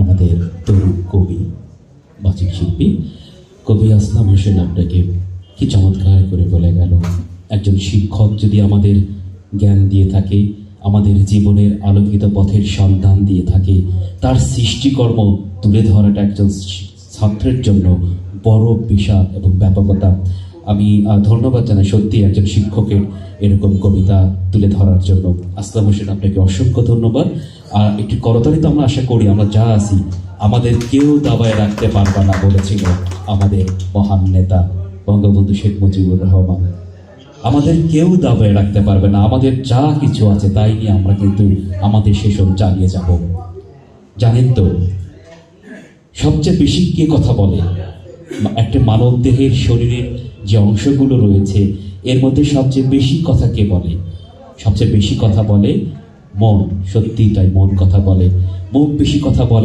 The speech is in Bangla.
আমাদের তরুণ কবি, বাচিক শিল্পী কবি আসলাম হোসেন আপনাকে কি চমৎকার করে বলে গেল। একজন শিক্ষক যদি আমাদের জ্ঞান দিয়ে থাকে, আমাদের জীবনের আলোকিত পথের সন্ধান দিয়ে থাকে, তার সৃষ্টিকর্ম তুলে ধরাটা একজন ছাত্রের জন্য বড় বিশাল এবং ব্যাপকতা। আমি ধন্যবাদ জানাই সত্যি একজন শিক্ষকের এরকম কবিতা তুলে ধরার জন্য। আসলাম হোসেন আপনাকে অসংখ্য ধন্যবাদ। আর একটি করতালি তো আমরা আশা করি, আমরা যা আছি, আমাদের কেউ দাবায় রাখতে পারবে না, বলেছিল আমাদের মহান নেতা বঙ্গবন্ধু শেখ মুজিবুর রহমান। আমাদের কেউ দাবায় রাখতে পারবে না, আমাদের যা কিছু আছে তাই নিয়ে আমরা কিন্তু আমাদের সেশন চালিয়ে যাব। জানেন তো, সবচেয়ে বেশি কে কথা বলে? একটা মানব দেহের শরীরের যে অংশগুলো রয়েছে, এর মধ্যে সবচেয়ে বেশি কথা কে বলে? সবচেয়ে বেশি কথা বলে মন। সত্যি তাই মন কথা বলে। মুখ বেশি কথা বলে